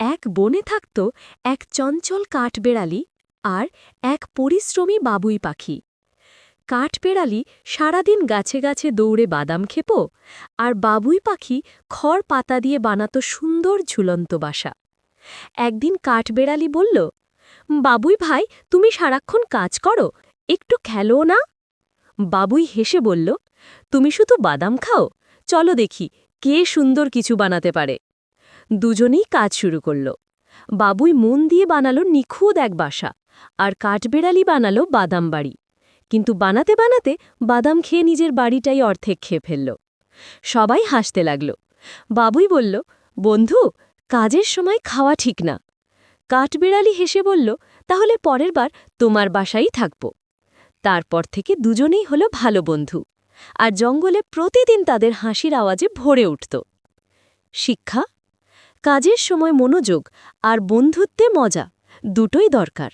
এক বনে থাকত এক চঞ্চল কাঠবেড়ালি আর এক পরিশ্রমী বাবুই পাখি। কাঠবেড়ালি সারাদিন গাছে গাছে দৌড়ে বাদাম খেপ আর বাবুই পাখি খড় পাতা দিয়ে বানাত সুন্দর ঝুলন্ত বাসা। একদিন কাঠবেড়ালি বলল, বাবুই ভাই, তুমি সারাক্ষণ কাজ করো, একটু খেলো না? বাবুই হেসে বলল, তুমি শুধু বাদাম খাও, চলো দেখি কে সুন্দর কিছু বানাতে পারে। দুজনেই কাজ শুরু করল। বাবুই মন দিয়ে বানালো নিখুঁত এক বাসা আর কাঠবেড়ালি বানালো বাদাম বাড়ি। কিন্তু বানাতে বানাতে বাদাম খেয়ে নিজের বাড়িটাই অর্ধেক খেয়ে ফেলল। সবাই হাসতে লাগল। বাবুই বলল, বন্ধু, কাজের সময় খাওয়া ঠিক না। কাঠবেড়ালি হেসে বলল, তাহলে পরের বার তোমার বাসাই থাকব। তারপর থেকে দুজনেই হলো ভালো বন্ধু আর জঙ্গলে প্রতিদিন তাদের হাসির আওয়াজে ভরে উঠত। শিক্ষা কাজের সময় মনোযোগ আর বন্ধুত্বে মজা দুটোই দরকার।